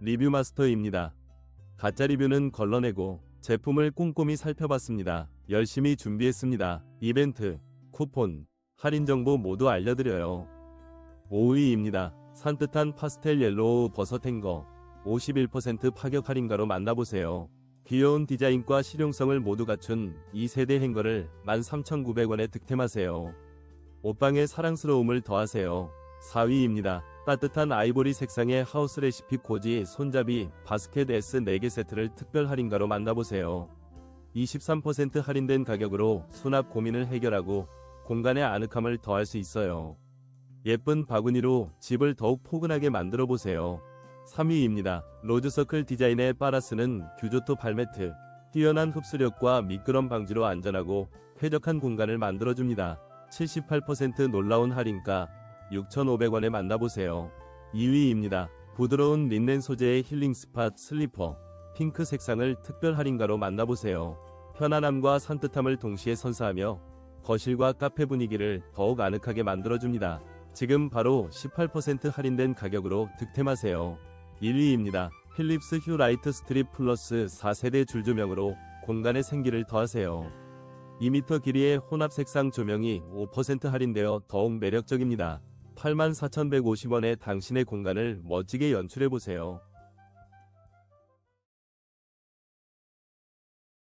리뷰 마스터입니다. 가짜 리뷰는 걸러내고 제품을 꼼꼼히 살펴봤습니다. 열심히 준비했습니다. 이벤트, 쿠폰, 할인 정보 모두 알려드려요. 5위입니다. 산뜻한 파스텔 옐로우 버섯 행거 51% 파격 할인가로 만나보세요. 귀여운 디자인과 실용성을 모두 갖춘 이 세대 행거를 13,900원에 득템하세요. 옷방의 사랑스러움을 더하세요. 4위입니다. 따뜻한 아이보리 색상의 하우스 레시피 코지 손잡이 바스켓 S 4개 세트를 특별 할인가로 만나보세요. 23% 할인된 가격으로 수납 고민을 해결하고 공간의 아늑함을 더할 수 있어요. 예쁜 바구니로 집을 더욱 포근하게 만들어 보세요. 3위입니다. 로즈서클 디자인의 빠라스는 규조토 발매트. 뛰어난 흡수력과 미끄럼 방지로 안전하고 쾌적한 공간을 만들어줍니다. 78% 놀라운 할인가 6,500원에 만나보세요. 2위입니다. 부드러운 린넨 소재의 힐링 스팟 슬리퍼. 핑크 색상을 특별 할인가로 만나보세요. 편안함과 산뜻함을 동시에 선사하며 거실과 카페 분위기를 더욱 아늑하게 만들어줍니다. 지금 바로 18% 할인된 가격으로 득템하세요. 1위입니다. 필립스 휴 라이트 스트립 플러스 4세대 줄 조명으로 공간의 생기를 더하세요. 2m 길이의 혼합 색상 조명이 5% 할인되어 더욱 매력적입니다. 84,150원에 당신의 공간을 멋지게 연출해보세요.